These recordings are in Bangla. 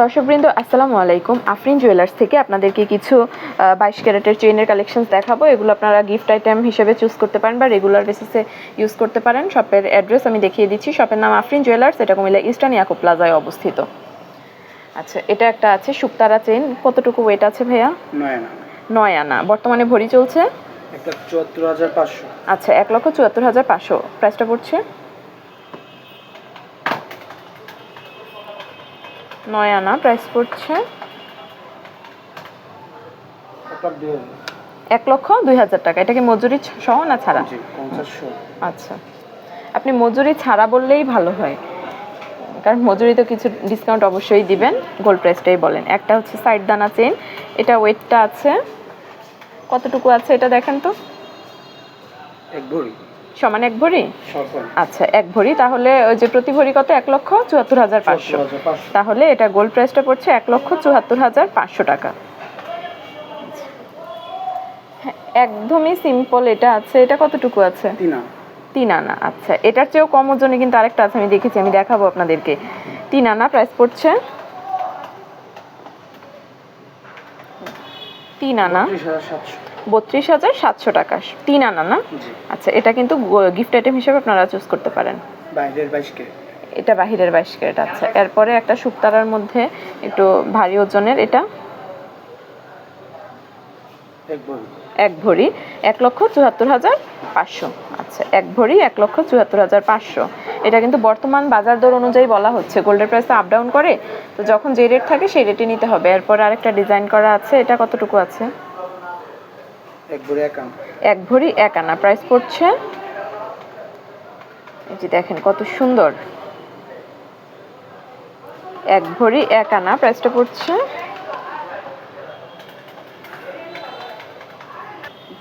দর্শকবৃন্দ আসসালামু আলাইকুম। আফরিন জুয়েলার্স থেকে আপনাদেরকে কিছু বাইশ ক্যারেটের চেইনের কালেকশনস দেখাবো। এগুলো আপনারা গিফট আইটেম হিসেবে চুজ করতে পারেন বা রেগুলার বেসিসে ইউজ করতে পারেন। শপের অ্যাড্রেস আমি দেখিয়ে দিচ্ছি। শপের নাম আফরিন জুয়েলার্স এটা কুমিল্লা ইস্টার্ন ইয়াকো প্লাজায় অবস্থিত। আচ্ছা এটা একটা আছে শুক্তারা চেইন কতটুকু ওয়েট আছে ভাইয়া? নয় আনা। বর্তমানে ভরি চলছে? একটা চুয়াত্তর হাজার পাঁচশো। আচ্ছা এক লক্ষ চুয়াত্তর হাজার পাঁচশো। প্রাইসটা পড়ছে? নয় আনা প্রাইস পড়ছে এক লক্ষ দুই হাজার টাকা। এটা কি মজুরি সহ না ছাড়া? আচ্ছা। আপনি মজুরি ছাড়া বললেই ভালো হয়। কারণ মজুরি তো কিছু ডিসকাউন্ট অবশ্যই দিবেন গোল্ড প্রাইসটাই বলেন। একটা হচ্ছে সাইড দানা চেন এটা ওয়েটটা আছে কতটুকু আছে এটা দেখেন তো? এক ভরি। সমান এক ভরি? আচ্ছা এক ভরি। তাহলে ওই যে প্রতি ভরি কত? এক লক্ষ চুয়াত্তর হাজার পাঁচশো। তাহলে এটা গোল্ড প্রাইসটা পড়ছে এক লক্ষ চুয়াত্তর হাজার পাঁচশো টাকা। হ্যাঁ, একদমই সিম্পল এটা আছে। এটা কতটুকু আছে? তিন আনা। আচ্ছা এটার চেয়েও কম ওজনে কিন্তু আরেকটা আছে আমি দেখেছি আমি দেখাবো আপনাদেরকে। তিন আনা প্রাইস পড়ছে? তিন আনা। বত্রিশ হাজার সাতশো টাকা। তিন আনা না? আচ্ছা এটা কিন্তু গিফট আইটেম হিসেবে আপনারা চুজ করতে পারেন। বাইরের বাইশ এটা বাহিরের বাইশ ক্যারেট আচ্ছা। এরপরে একটা শুক্তারার মধ্যে একটু ভারী ওজনের এটা। এক ভরি। এক ভরি এক লক্ষ চুয়াত্তর হাজার পাঁচশো। আচ্ছা এক ভরি এক লক্ষ চুয়াত্তর হাজার পাঁচশো। এটা কিন্তু বর্তমান বাজার দর অনুযায়ী বলা হচ্ছে। গোল্ডের প্রাইস আপ ডাউন করে তো যখন যে রেট থাকে সেই রেটে নিতে হবে। এরপর আরেকটা ডিজাইন করা আছে। এটা কতটুকু আছে? এক ভরি এক আনা। প্রাইস পড়ছে? এই যে দেখেন কত সুন্দর। এক ভরি এক আনা। প্রাইসটা পড়ছে?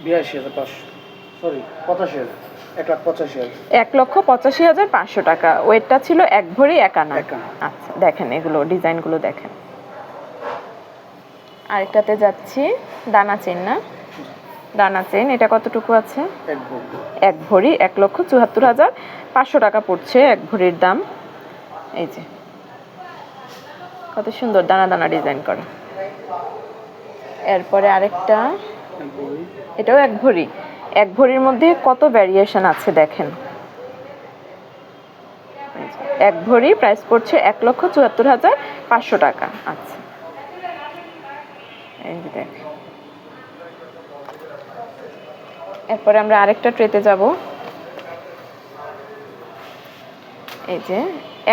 বিরাশি হাজার পাঁচশো। সরি পঁচাশি হাজার। এক লক্ষ পঁচাশি হাজার পাঁচশো টাকা। ওয়েটটা ছিল এক ভরি এক আনা। আচ্ছা দেখেন এগুলো ডিজাইনগুলো দেখেন। আরেকটাতে যাচ্ছি। দানা চেন না? দানা চেন এটা কতটুকু আছে? এক ভরি। এক লক্ষ চুয়াত্তর হাজার পাঁচশো টাকা পড়ছে এক ভরির দাম। এই যে। কত সুন্দর দানা দানা ডিজাইন করা। এরপরে আরেকটা। এটাও এক ভরি। এক ভরির মধ্যে কত ভ্যারিয়েশন আছে দেখেন। এক ভরি প্রাইস পড়ছে এক লক্ষ চুয়াত্তর হাজার পাঁচশো টাকা। আচ্ছা। এই যে দেখেন। এরপরে আমরা আরেকটা ট্রেতে যাব। এই যে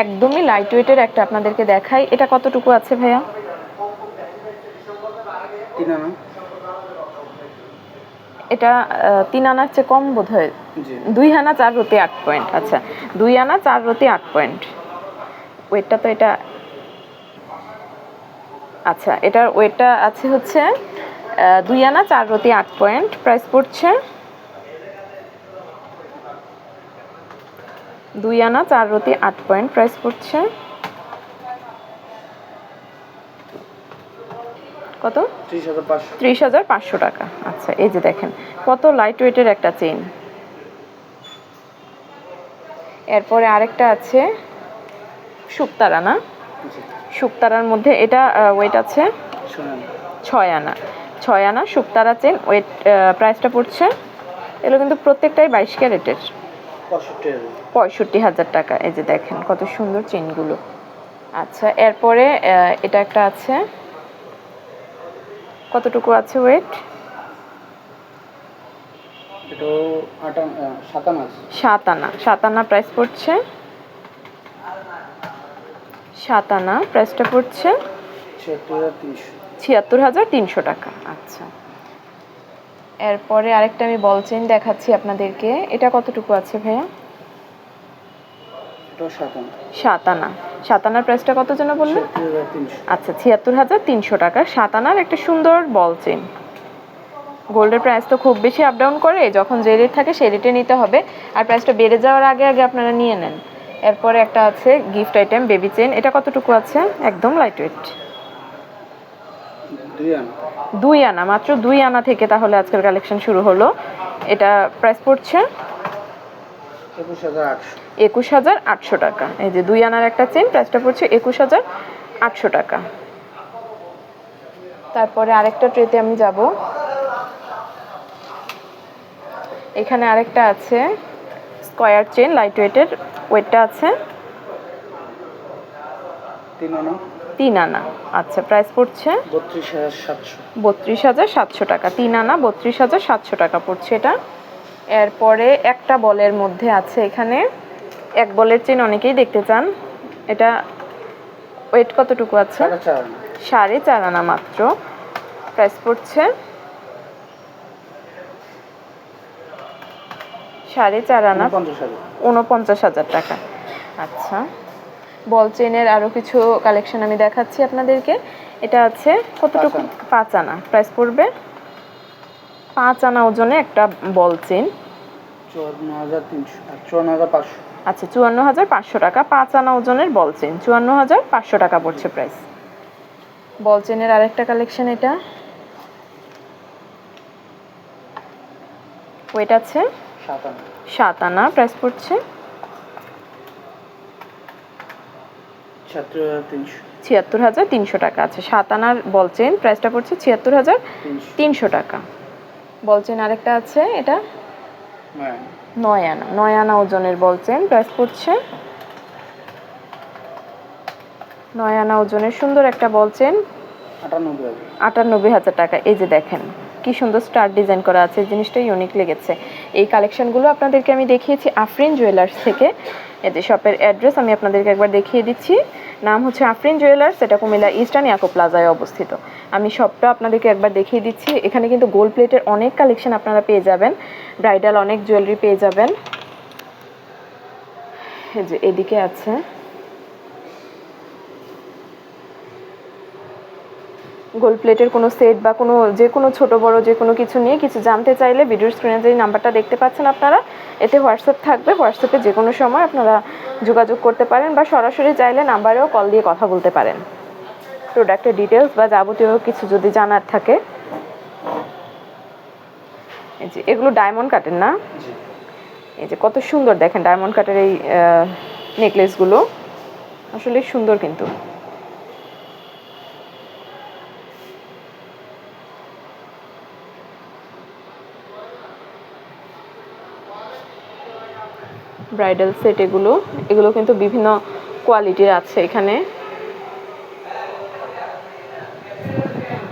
একদমই লাইট ওয়েটের একটা আপনাদেরকে দেখাই। এটা কতটুকু আছে ভাইয়া? তিন আনা এটা তিন আনার চেয়ে কম বোধ হয় দুই আনা চার রতি আট পয়েন্ট আচ্ছা। দুই আনা চার রতি আট পয়েন্ট ওয়েটটা তো এটা আচ্ছা এটার ওয়েটটা আছে হচ্ছে দুই আনা চার রতি আট পয়েন্ট প্রাইস পড়ছে দুই আনা চার রতি আট পয়েন্ট। প্রাইস পড়ছে? কত? ত্রিশ হাজার পাঁচশো। টাকা। আচ্ছা এই যে দেখেন কত লাইট ওয়েটের একটা চেইন এরপরে আরেকটা আছে শুক্তারা না? শুক্তারার মধ্যে এটা ওয়েট আছে? ছয় আনা। ছয় আনা। শুক্তারা চেন ওয়েট প্রাইসটা পড়ছে। এগুলো কিন্তু প্রত্যেকটাই বাইশ ক্যারেটের। পঁয়ষট্টি হাজার টাকা। এই যে দেখেন কত সুন্দর চেনগুলো। আচ্ছা এরপরে এটা একটা আছে। কতটুকু আছে ওয়েট? সাত আনা সাত আনা প্রাইস পড়ছে? সাত আনা প্রাইসটা পড়ছে? ছিয়াত্তর হাজার তিনশো টাকা। আচ্ছা। এরপরে আরেকটা আমি বল চেন দেখাচ্ছি আপনাদেরকে। এটা কতটুকু আছে ভাইয়া? সাতান সাত আনা সাত আনার প্রাইসটা কত যেন বললেন? আচ্ছা ছিয়াত্তর হাজার তিনশো টাকা। সাত আনার একটা সুন্দর বল চেন গোল্ডের প্রাইস তো খুব বেশি আপ ডাউন করে যখন যে রেট থাকে সেই রেটে নিতে হবে। আর প্রাইসটা বেড়ে যাওয়ার আগে আগে আপনারা নিয়ে নেন। এরপরে একটা আছে গিফট আইটেম বেবি চেন এটা কতটুকু আছে? একদম লাইট ওয়েট দুই আনা। মাত্র দুই আনা থেকে তাহলে আজকের কালেকশন শুরু হলো। এটা প্রাইস পড়ছে একুশ হাজার আটশো। টাকা। এই যে দুই আনার একটা চেন প্রাইসটা পড়ছে একুশ হাজার আটশো টাকা। তারপরে আরেকটা ট্রেতে আমি যাব। এখানে আরেকটা আছে স্কয়ার চেন লাইট ওয়েটের ওয়েটটা আছে। তিন আনা। তিন আনা। আচ্ছা প্রাইস পড়ছে? বত্রিশ হাজার সাতশো। বত্রিশ হাজার সাতশো টাকা। তিন আনা বত্রিশ হাজার সাতশো টাকা পড়ছে এটা। এরপরে একটা বলের মধ্যে আছে এখানে। এক বলের চেন অনেকেই দেখতে চান। এটা ওয়েট কতটুকু আছে? সাড়ে চার আনা। মাত্র। প্রাইস পড়ছে? সাড়ে চার আনা। উনপঞ্চাশ হাজার টাকা। আচ্ছা। বল চেনের আরও কিছু কালেকশন আমি দেখাচ্ছি আপনাদেরকে। এটা আছে কতটুকু? পাঁচ আনা। প্রাইস পড়বে? পাঁচ আনা ওজনে একটা বল চেন আচ্ছা চুয়ান্ন হাজার পাঁচশো টাকা। পাঁচ আনা ওজনের বল চেন চুয়ান্ন হাজার পাঁচশো টাকা পড়ছে প্রাইস বল চেনের আরেকটা কালেকশন এটা। ওয়েট আছে? সাত আনা। প্রাইস পড়ছে? ছিয়াত্তর হাজার তিনশো টাকা আছে। সাত আনার বল চেন প্রাইসটা পড়ছে ছিয়াত্তর হাজার তিনশো। তিনশো টাকা। বল চেন আরেকটা আছে এটা? নয় আনা। নয় আনা ওজনের বল চেন প্রাইস পড়ছে। নয় আনা ওজনের সুন্দর একটা বল চেন আটানব্বই হাজার। টাকা। এই যে দেখেন কি সুন্দর স্টার ডিজাইন করা আছে জিনিসটা ইউনিক লেগেছে। এই কালেকশনগুলো আপনাদেরকে আমি দেখিয়েছি আফরিন জুয়েলার্স থেকে। যে শপের অ্যাড্রেস আমি আপনাদেরকে একবার দেখিয়ে দিচ্ছি। নাম হচ্ছে আফরিন জুয়েলার্স সেটা কুমিল্লা ইস্টার্ন ইয়াকো প্লাজায় অবস্থিত। আমি শপটা আপনাদেরকে একবার দেখিয়ে দিচ্ছি। এখানে কিন্তু গোল্ড প্লেটের অনেক কালেকশন আপনারা পেয়ে যাবেন। ব্রাইডাল অনেক জুয়েলারি পেয়ে যাবেন। যে এদিকে আছে। গোল্ড প্লেটের কোনো সেট বা কোনো যে কোনো ছোট বড় যে কোনো কিছু নিয়ে কিছু জানতে চাইলে ভিডিওর স্ক্রিনে যে নাম্বারটা দেখতে পাচ্ছেন আপনারা এতে হোয়াটসঅ্যাপ থাকবে। হোয়াটসঅ্যাপে যে কোনো সময় আপনারা যোগাযোগ করতে পারেন বা সরাসরি চাইলে নাম্বারেও কল দিয়ে কথা বলতে পারেন। প্রোডাক্টের ডিটেলস বা যাবতীয় কিছু যদি জানার থাকে। এই যে এগুলো ডায়মন্ড কাটের না? এই যে কত সুন্দর দেখেন ডায়মন্ড কাটের এই নেকলেসগুলো আসলে সুন্দর কিন্তু। ব্রাইডাল সেট এগুলো এগুলো কিন্তু বিভিন্ন কোয়ালিটির আছে এখানে।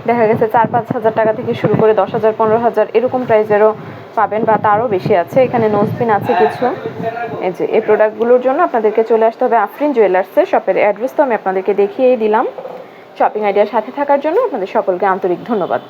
দেখা গেছে চার পাঁচ হাজার টাকা থেকে শুরু করে দশ হাজার, পনেরো হাজার এরকম প্রাইসেরও পাবেন বা তারও বেশি আছে। এখানে নোজপিন আছে কিছু। এই যে, এই প্রোডাক্টগুলোর জন্য আপনাদেরকে চলে আসতে হবে আফরিন জুয়েলার্সের শপের অ্যাড্রেস তো আমি আপনাদেরকে দেখিয়েই দিলাম। শপিং আইডিয়ার সাথে থাকার জন্য আপনাদের সকলকে আন্তরিক ধন্যবাদ।